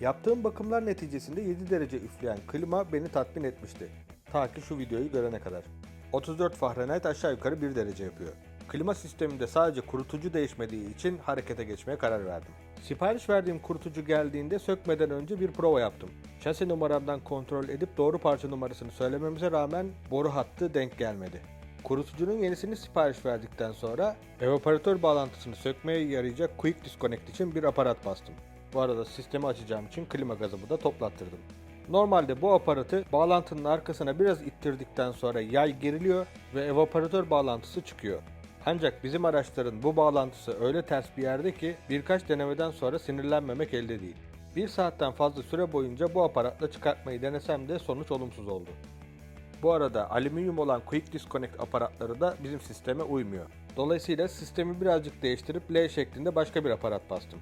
Yaptığım bakımlar neticesinde 7 derece üfleyen klima beni tatmin etmişti. Ta ki şu videoyu görene kadar. 34 Fahrenheit aşağı yukarı 1 derece yapıyor. Klima sisteminde sadece kurutucu değişmediği için harekete geçmeye karar verdim. Sipariş verdiğim kurutucu geldiğinde sökmeden önce bir prova yaptım. Şasi numaramdan kontrol edip doğru parça numarasını söylememize rağmen boru hattı denk gelmedi. Kurutucunun yenisini sipariş verdikten sonra evaporatör bağlantısını sökmeye yarayacak Quick Disconnect için bir aparat bastım. Bu arada sistemi açacağım için klima gazımı da toplattırdım. Normalde bu aparatı bağlantının arkasına biraz ittirdikten sonra yay geriliyor ve evaporatör bağlantısı çıkıyor. Ancak bizim araçların bu bağlantısı öyle ters bir yerde ki birkaç denemeden sonra sinirlenmemek elde değil. Bir saatten fazla süre boyunca bu aparatla çıkartmayı denesem de sonuç olumsuz oldu. Bu arada alüminyum olan Quick Disconnect aparatları da bizim sisteme uymuyor. Dolayısıyla sistemi birazcık değiştirip L şeklinde başka bir aparat bastım.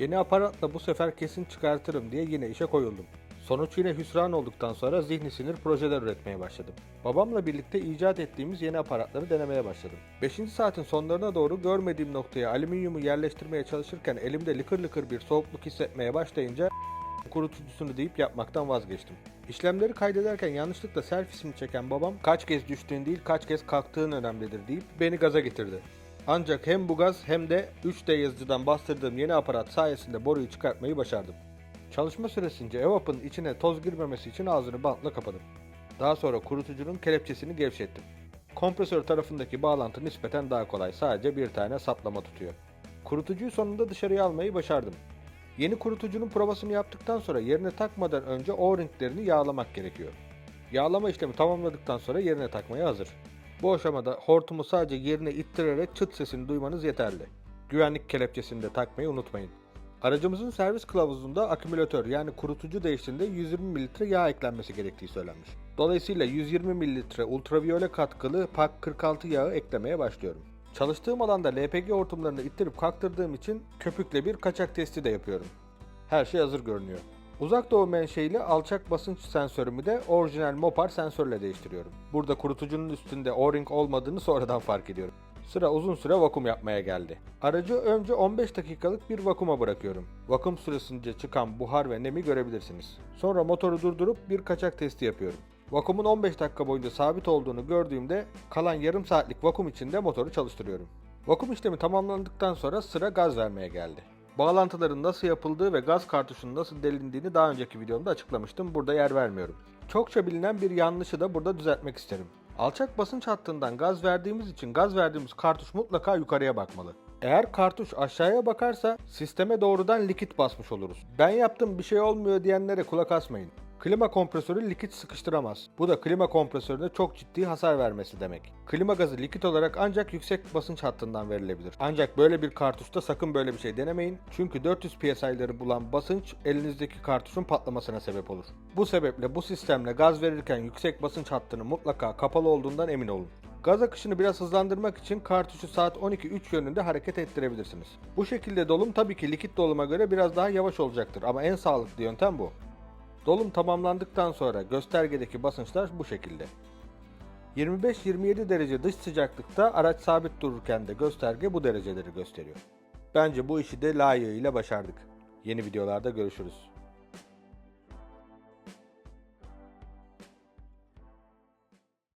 Yeni aparatla bu sefer kesin çıkartırım diye yine işe koyuldum. Sonuç yine hüsran olduktan sonra zihni sinir projeler üretmeye başladım. Babamla birlikte icat ettiğimiz yeni aparatları denemeye başladım. 5. saatin sonlarına doğru görmediğim noktaya alüminyumu yerleştirmeye çalışırken elimde lıkır lıkır bir soğukluk hissetmeye başlayınca kurutucusunu deyip yapmaktan vazgeçtim. İşlemleri kaydederken yanlışlıkla selfiesini çeken babam kaç kez düştüğün değil kaç kez kalktığın önemlidir deyip beni gaza getirdi. Ancak hem bu gaz hem de 3D yazıcıdan bastırdığım yeni aparat sayesinde boruyu çıkartmayı başardım. Çalışma süresince evapın içine toz girmemesi için ağzını bantla kapadım. Daha sonra kurutucunun kelepçesini gevşettim. Kompresör tarafındaki bağlantı nispeten daha kolay. Sadece bir tane saplama tutuyor. Kurutucuyu sonunda dışarıya almayı başardım. Yeni kurutucunun provasını yaptıktan sonra yerine takmadan önce O-ringlerini yağlamak gerekiyor. Yağlama işlemi tamamladıktan sonra yerine takmaya hazır. Bu aşamada hortumu sadece yerine ittirerek çıt sesini duymanız yeterli. Güvenlik kelepçesini de takmayı unutmayın. Aracımızın servis kılavuzunda akümülatör yani kurutucu değiştiğinde 120 mililitre yağ eklenmesi gerektiği söylenmiş. Dolayısıyla 120 mililitre ultraviyole katkılı PAK 46 yağı eklemeye başlıyorum. Çalıştığım alanda LPG hortumlarını ittirip kalktırdığım için köpükle bir kaçak testi de yapıyorum. Her şey hazır görünüyor. Uzak doğu menşeili alçak basınç sensörümü de orijinal Mopar sensörle değiştiriyorum. Burada kurutucunun üstünde O-ring olmadığını sonradan fark ediyorum. Sıra uzun süre vakum yapmaya geldi. Aracı önce 15 dakikalık bir vakuma bırakıyorum. Vakum süresince çıkan buhar ve nemi görebilirsiniz. Sonra motoru durdurup bir kaçak testi yapıyorum. Vakumun 15 dakika boyunca sabit olduğunu gördüğümde kalan yarım saatlik vakum içinde motoru çalıştırıyorum. Vakum işlemi tamamlandıktan sonra sıra gaz vermeye geldi. Bağlantıların nasıl yapıldığı ve gaz kartuşunun nasıl delindiğini daha önceki videomda açıklamıştım. Burada yer vermiyorum. Çokça bilinen bir yanlışı da burada düzeltmek isterim. Alçak basınç hattından gaz verdiğimiz için gaz verdiğimiz kartuş mutlaka yukarıya bakmalı. Eğer kartuş aşağıya bakarsa sisteme doğrudan likit basmış oluruz. Ben yaptım bir şey olmuyor diyenlere kulak asmayın. Klima kompresörü likit sıkıştıramaz. Bu da klima kompresörüne çok ciddi hasar vermesi demek. Klima gazı likit olarak ancak yüksek basınç hattından verilebilir. Ancak böyle bir kartuşta sakın böyle bir şey denemeyin. Çünkü 400 psi'ları bulan basınç elinizdeki kartuşun patlamasına sebep olur. Bu sebeple bu sistemle gaz verirken yüksek basınç hattının mutlaka kapalı olduğundan emin olun. Gaz akışını biraz hızlandırmak için kartuşu saat 12.3 yönünde hareket ettirebilirsiniz. Bu şekilde dolum tabii ki likit doluma göre biraz daha yavaş olacaktır ama en sağlıklı yöntem bu. Dolum tamamlandıktan sonra göstergedeki basınçlar bu şekilde. 25-27 derece dış sıcaklıkta araç sabit dururken de gösterge bu dereceleri gösteriyor. Bence bu işi de layığıyla başardık. Yeni videolarda görüşürüz.